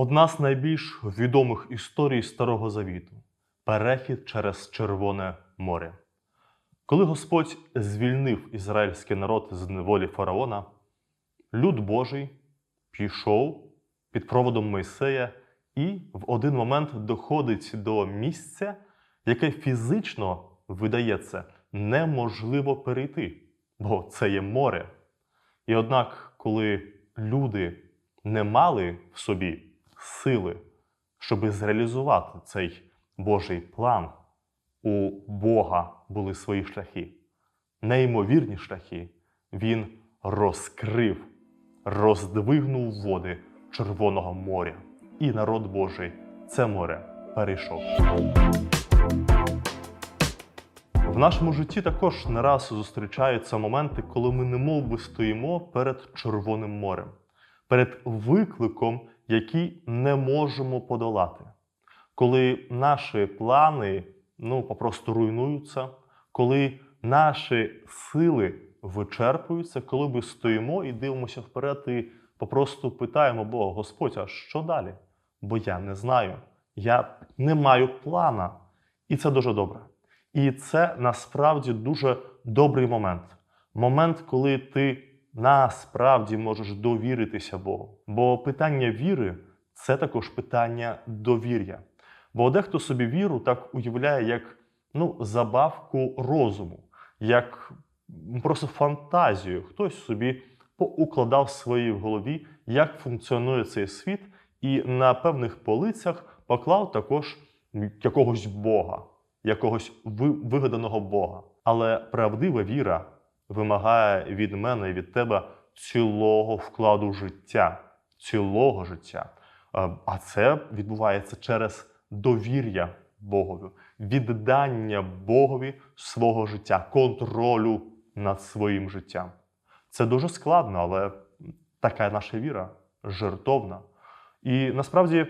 Одна з найбільш відомих історій Старого Завіту перехід через Червоне море. Коли Господь звільнив ізраїльський народ з неволі фараона, люд Божий пішов під проводом Мойсея і в один момент доходить до місця, яке фізично видається неможливо перейти, бо це є море. І однак, коли люди не мали в собі сили, щоб зреалізувати цей Божий план, у Бога були свої шляхи, неймовірні шляхи, Він розкрив, роздвигнув води Червоного моря, і народ Божий це море перейшов. В нашому житті також не раз зустрічаються моменти, коли ми немов би стоїмо перед Червоним морем, перед викликом, який не можемо подолати. Коли наші плани ну, попросту руйнуються, коли наші сили вичерпуються, коли ми стоїмо і дивимося вперед, і попросту питаємо Бога, Господь, а що далі? Бо я не знаю, я не маю плана. І це дуже добре. І це насправді дуже добрий момент. Момент, коли ти насправді можеш довіритися Богу. Бо питання віри це також питання довір'я. Бо дехто собі віру так уявляє, як ну, забавку розуму, як просто фантазію. Хтось собі поукладав в своїй голові, як функціонує цей світ, і на певних полицях поклав також якогось Бога, якогось вигаданого Бога. Але правдива віра вимагає від мене і від тебе цілого вкладу життя, цілого життя. Е, А це відбувається через довір'я Богові, віддання Богові свого життя, контролю над своїм життям. Це дуже складно, але така наша віра жертовна. І насправді,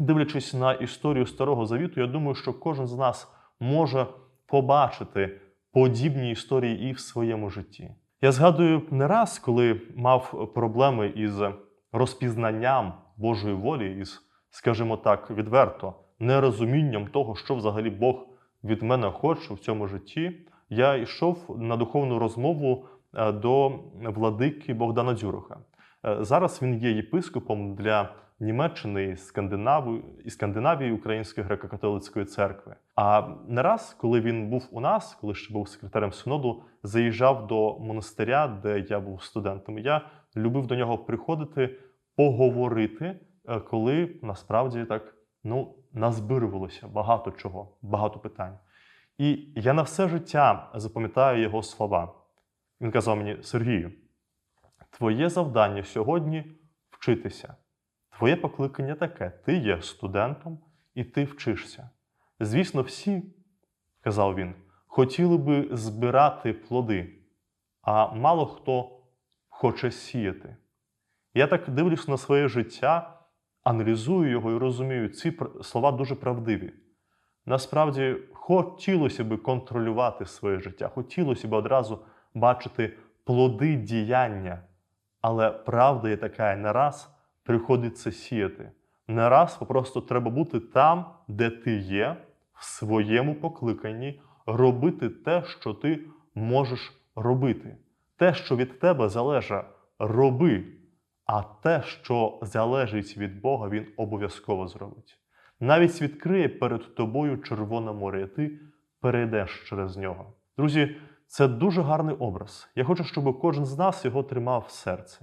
дивлячись на історію Старого Завіту, я думаю, що кожен з нас може побачити подібні історії і в своєму житті. Я згадую не раз, коли мав проблеми із розпізнанням Божої волі, із, скажімо так, відверто нерозумінням того, що взагалі Бог від мене хоче в цьому житті, я йшов на духовну розмову е, до владики Богдана Дзюроха. Е, Зараз він є єпископом для Німеччини і Скандинавії, Української греко-католицької церкви. А не раз, коли він був у нас, коли ще був секретарем синоду, заїжджав до монастиря, де я був студентом. Я любив до нього приходити, поговорити, е, коли насправді так ну, назбирувалося багато чого, багато питань. І я на все життя запам'ятаю його слова. Він казав мені: Сергію, твоє завдання сьогодні вчитися. Твоє покликання таке: ти є студентом і ти вчишся. Звісно, всі, казав він, хотіли би збирати плоди, а мало хто хоче сіяти. Я так дивлюсь на своє життя, аналізую його і розумію, ці слова дуже правдиві. Насправді, хотілося би контролювати своє життя, хотілося б одразу бачити плоди діяння. Але правда є така, не раз приходиться сіяти. Не раз просто треба бути там, де ти є, в своєму покликанні, робити те, що ти можеш робити. Те, що від тебе залежить, роби. А те, що залежить від Бога, він обов'язково зробить. Навіть відкриє перед тобою Червоне море, і ти перейдеш через нього. Друзі, це дуже гарний образ. Я хочу, щоб кожен з нас його тримав в серці.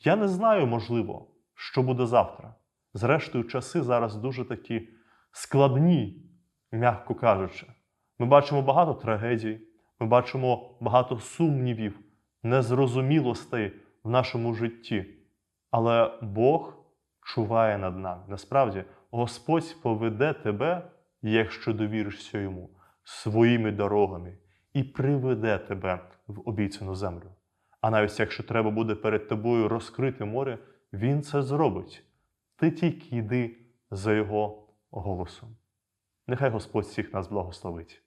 Я не знаю, можливо, що буде завтра. Зрештою, часи зараз дуже такі складні, м'яко кажучи. Ми бачимо багато трагедій, ми бачимо багато сумнівів, незрозумілостей в нашому житті. Але Бог чуває над нами. Насправді, Господь поведе тебе, якщо довіришся йому, своїми дорогами і приведе тебе в обіцяну землю. А навіть якщо треба буде перед тобою розкрити море, він це зробить. Ти тільки йди за його голосом. Нехай Господь всіх нас благословить.